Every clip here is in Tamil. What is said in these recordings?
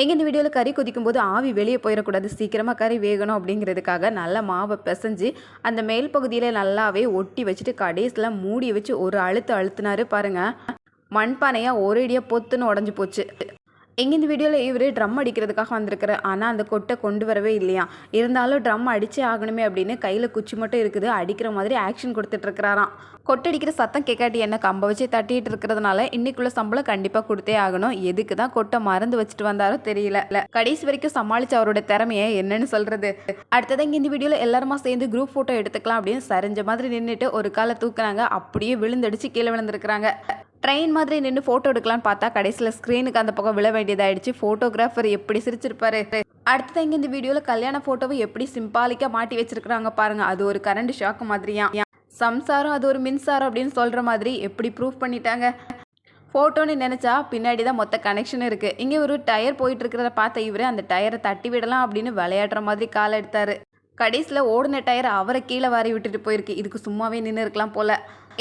எங்கள் இந்த வீடியோவில் கறி கொதிக்கும் போது ஆவி வெளியே போயிடக்கூடாது சீக்கிரமாக கறி வேகணும் அப்படிங்கிறதுக்காக நல்லா மாவை பிசைஞ்சு அந்த மேல் பகுதியில் நல்லாவே ஒட்டி வச்சுட்டு கடைசியில் மூடி வச்சு ஒரு அழுத்து அழுத்தினாரு பாருங்கள் மண்பானையாக ஒரேடியாக பொத்துன்னு உடஞ்சி போச்சு. எங்க இந்த வீடியோவில் இவர் ட்ரம் அடிக்கிறதுக்காக வந்திருக்கிறார். ஆனால் அந்த கொட்டை கொண்டு வரவே இல்லையா? இருந்தாலும் ட்ரம் அடிச்சே ஆகணுமே அப்படின்னு கையில் குச்சி மட்டும் இருக்குது. அடிக்கிற மாதிரி ஆக்ஷன் கொடுத்துட்ருக்கிறாராம் கொட்டடிக்கிற சத்தம் கேட்காட்டி என்ன கம்ப வச்சு தட்டிட்டு இருக்கிறதுனால இன்னைக்குள்ள சம்பளம் கண்டிப்பாக கொடுத்தே ஆகணும். எதுக்கு தான் கொட்டை மறந்து வச்சுட்டு வந்தாரோ தெரியல. கடைசி வரைக்கும் சமாளிச்சு அவரோட திறமையை என்னன்னு சொல்றது? அடுத்ததான் இங்கே இந்த வீடியோவில் எல்லாருமா சேர்ந்து குரூப் ஃபோட்டோ எடுத்துக்கலாம் அப்படின்னு சரிஞ்ச மாதிரி நின்றுட்டு ஒரு காலை தூக்குனாங்க. அப்படியே விழுந்தடிச்சு கீழே விழுந்திருக்கிறாங்க. ட்ரெயின் மாதிரி நின்று ஃபோட்டோ எடுக்கலாம்னு பார்த்தா கடைசியில் ஸ்க்ரீனுக்கு அந்த பக்கம் விழ வேண்டியதாயிடுச்சு. ஃபோட்டோகிராஃபர் எப்படி சிரிச்சிருப்பாரு? அடுத்தது இங்கே இந்த வீடியோவில் கல்யாண ஃபோட்டோவை எப்படி சிம்பாலிக்காக மாட்டி வச்சிருக்கிறாங்க பாருங்க. அது ஒரு கரண்ட் ஷாக்கு மாதிரியா? சம்சாரம் அது ஒரு மின்சாரம் அப்படின்னு சொல்கிற மாதிரி எப்படி ப்ரூஃப் பண்ணிட்டாங்க? ஃபோட்டோன்னு நினச்சா பின்னாடி தான் மொத்த கனெக்ஷன் இருக்குது இங்கே ஒரு டயர் போயிட்டு இருக்கிறத பார்த்த இவர் அந்த டயரை தட்டி விடலாம் அப்படின்னு விளையாடுற மாதிரி காலை எடுத்தார். கடைசியில் ஓடின டயர் அவரை கீழே வாரி விட்டுட்டு போயிருக்கு. இதுக்கு சும்மாவே நின்று இருக்கலாம் போல.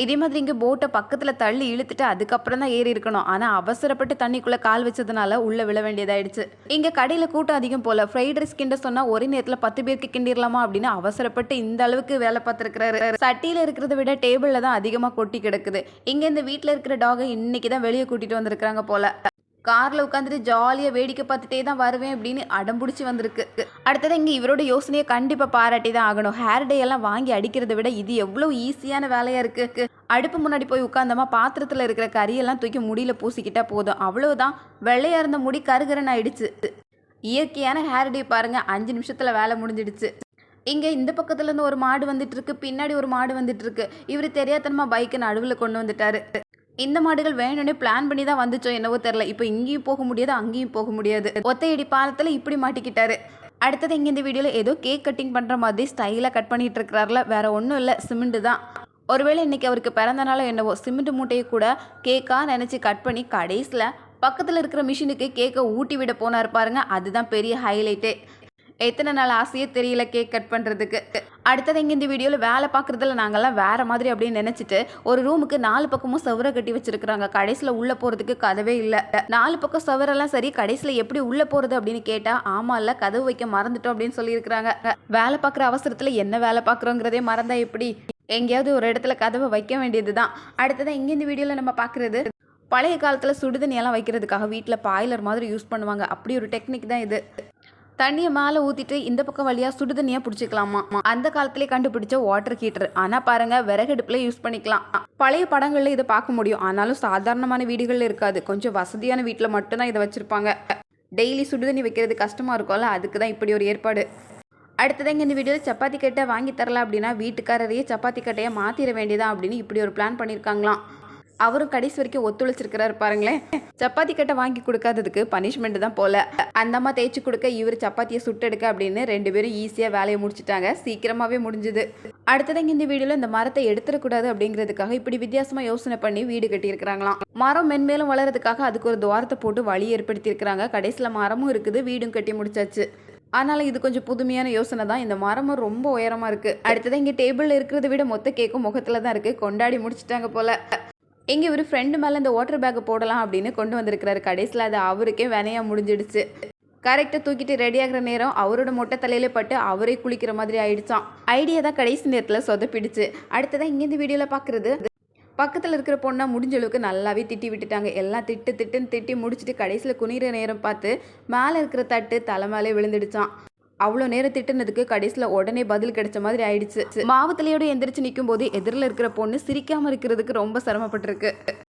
இதே மாதிரி இங்கே போட்டை பக்கத்தில் தள்ளி இழுத்துட்டு அதுக்கப்புறம் தான் ஏறி இருக்கணும். ஆனால் அவசரப்பட்டு தண்ணிக்குள்ளே கால் வச்சதுனால உள்ளே விழ வேண்டியதாயிடுச்சு. இங்கே கடையில் கூட்டம் அதிகம் போல. ஃப்ரைட் ரைஸ் கிண்ட சொன்னால் ஒரே நேரத்தில் பத்து பேருக்கு கிண்டிடலாமா அப்படின்னு அவசரப்பட்டு இந்த அளவுக்கு வேலை பார்த்துருக்கிறாரு. சட்டியில் இருக்கிறத விட டேபிளில் தான் அதிகமாக கொட்டி கிடக்குது. இங்கே இந்த வீட்டில் இருக்கிற டாகை இன்னைக்கு தான் வெளியே கூட்டிகிட்டு வந்திருக்கிறாங்க போல. காரில் உட்காந்துட்டு ஜாலியாக வேடிக்கை பார்த்துட்டே தான் வருவேன் அப்படின்னு அடம்பிடிச்சி வந்திருக்கு. அடுத்தது இங்கே இவரோட யோசனையை கண்டிப்பாக பாராட்டி தான் ஆகணும். ஹேர் டே எல்லாம் வாங்கி அடிக்கிறத விட இது எவ்வளோ ஈஸியான வேலையாக இருக்குது அடுப்பு முன்னாடி போய் உட்காந்தமா பாத்திரத்தில் இருக்கிற கறியெல்லாம் தூக்கி முடியில பூசிக்கிட்டா போதும். அவ்வளோதான் வெள்ளையாக இருந்த முடி கருகரன் ஆயிடுச்சு. இயற்கையான ஹேர் டே பாருங்க. அஞ்சு நிமிஷத்தில் வேலை முடிஞ்சிடுச்சு. இங்கே இந்த பக்கத்துலேருந்து ஒரு மாடு வந்துட்டு இருக்கு. பின்னாடி ஒரு மாடு வந்துட்டு இருக்கு. இவர் தெரியாதனமா பைக்கை நடுவில் கொண்டு வந்துட்டாரு. இந்த மாடுகள் வேணும்னே பிளான் பண்ணி தான் வந்துச்சோ என்னவோ தெரில இப்போ இங்கேயும் போக முடியாது அங்கேயும் போக முடியாது. ஒத்தையடி பாலத்தில் இப்படி மாட்டிக்கிட்டாரு. அடுத்தது இங்கே இந்த வீடியோவில் ஏதோ கேக் கட்டிங் பண்ணுற மாதிரி ஸ்டைலாக கட் பண்ணிட்டு இருக்கிறாருல வேற ஒன்றும் இல்லை சிமெண்ட் தான். ஒருவேளை இன்றைக்கி அவருக்கு பிறந்த என்னவோ சிமெண்ட் மூட்டையை கூட கேக்காக நினச்சி கட் பண்ணி கடைசியில் பக்கத்தில் இருக்கிற மிஷினுக்கு கேக்கை ஊட்டி விட போனார் பாருங்க. அதுதான் பெரிய ஹைலைட்டே எத்தனை நாள் ஆசையே தெரியல கேக் கட் பண்ணுறதுக்கு அடுத்தது இங்கே இந்த வீடியோவில் வேலை பார்க்குறதுல நாங்கள்லாம் வேறு மாதிரி அப்படின்னு நினச்சிட்டு ஒரு ரூமுக்கு நாலு பக்கமும் சவரை கட்டி வச்சுருக்குறாங்க. கடைசியில் உள்ளே போகிறதுக்கு கதவே இல்லை. நாலு பக்கம் சவரெல்லாம் சரி கடைசியில் எப்படி உள்ளே போகிறது அப்படின்னு கேட்டால் ஆமாம் இல்லை கதவு வைக்க மறந்துட்டோம் அப்படின்னு சொல்லியிருக்கிறாங்க. வேலை பார்க்குற அவசரத்தில் என்ன வேலை பார்க்குறோங்கிறதே மறந்தா எப்படி? எங்கேயாவது ஒரு இடத்துல கதவை வைக்க வேண்டியது தான் அடுத்ததான் இங்கே இந்த வீடியோவில் நம்ம பார்க்குறது பழைய காலத்தில் சுடுதண்ணியெல்லாம் வைக்கிறதுக்காக வீட்டில் பாய்லர் மாதிரி யூஸ் பண்ணுவாங்க. அப்படி ஒரு டெக்னிக் தான் இது. தண்ணியை மேலே ஊற்றிட்டு இந்த பக்கம் வழியாக சுடுதண்ணியாக பிடிச்சிக்கலாமா? அந்த காலத்திலே கண்டுபிடிச்ச வாட்டர் ஹீட்டர் ஆனால் பாருங்கள் விறகடுப்பில் யூஸ் பண்ணிக்கலாம். பழைய படங்களில் இதை பார்க்க முடியும். ஆனாலும் சாதாரணமான வீடுகளில் இருக்காது. கொஞ்சம் வசதியான வீட்டில் மட்டும்தான் இதை வச்சுருப்பாங்க. டெய்லி சுடுதண்ணி வைக்கிறது கஷ்டமாக இருக்கும்ல? அதுக்கு தான் இப்படி ஒரு ஏற்பாடு. அடுத்ததான் இந்த வீடியோவில் சப்பாத்தி கட்டை வாங்கி தரல அப்படின்னா வீட்டுக்காரரையே சப்பாத்தி கட்டையை மாற்றிட வேண்டியதா அப்படின்னு இப்படி ஒரு பிளான் பண்ணியிருக்காங்களாம் அவரும் கடைசி வரைக்கும் ஒத்துழைச்சிருக்கிறாரு பாருங்களேன். சப்பாத்தி கட்டை வாங்கி கொடுக்காததுக்கு பனிஷ்மெண்ட் தான் போல. அந்த அம்மா தேய்ச்சி கொடுக்க இவர் சப்பாத்தியை சுட்டெடுக்க அப்படின்னு ரெண்டு பேரும் ஈஸியாக வேலையை முடிச்சிட்டாங்க. சீக்கிரமாகவே முடிஞ்சுது. அடுத்ததான் இந்த வீடியோவில் இந்த மரத்தை எடுத்துடக்கூடாது அப்படிங்கிறதுக்காக இப்படி வித்தியாசமாக யோசனை பண்ணி வீடு கட்டியிருக்கிறாங்களாம். மரம் மென்மேலும் வளர்றதுக்காக அதுக்கு ஒரு துவாரத்தை போட்டு வழி ஏற்படுத்தியிருக்கிறாங்க. கடைசியில் மரமும் இருக்குது வீடும் கட்டி முடிச்சாச்சு. ஆனாலும் இது கொஞ்சம் புதுமையான யோசனை தான். இந்த மரமும் ரொம்ப உயரமாக இருக்குது அடுத்ததான் இங்கே டேபிளில் இருக்கிறத விட மொத்த கேக்கும் முகத்தில் தான் இருக்குது கொண்டாடி முடிச்சிட்டாங்க போல. இங்கே ஒரு ஃப்ரெண்டு மேலே இந்த வாட்டர் பேக்கை போடலாம் அப்படின்னு கொண்டு வந்திருக்கிறாரு. கடைசியில் அது அவருக்கே வினையாக முடிஞ்சிடுச்சு. கரெக்டாக தூக்கிட்டு ரெடி ஆகிற நேரம் அவரோட மொட்டை தலையில பட்டு அவரே குளிக்கிற மாதிரி ஆயிடுச்சான் ஐடியா தான் கடைசி நேரத்தில் சொதப்பிடுச்சு. அடுத்ததான் இங்கே இந்த வீடியோவில் பார்க்குறது பக்கத்தில் இருக்கிற பொண்ணை முடிஞ்ச அளவுக்கு நல்லாவே திட்டி விட்டுட்டாங்க. எல்லாம் திட்டு திட்டுன்னு திட்டி முடிச்சுட்டு கடைசியில் குனிகிற நேரம் பார்த்து மேலே இருக்கிற தட்டு தலை மேலே விழுந்துடுச்சான் அவ்வளோ நேரம் திட்டினதுக்கு கடைசியில் உடனே பதில் கிடைச்ச மாதிரி ஆயிடுச்சு. மாவுத்தலையோட எந்திரிச்சு நிற்கும் போது எதிரில் இருக்கிற பொண்ணு சிரிக்காமல் இருக்கிறதுக்கு ரொம்ப சிரமப்பட்டிருக்கு.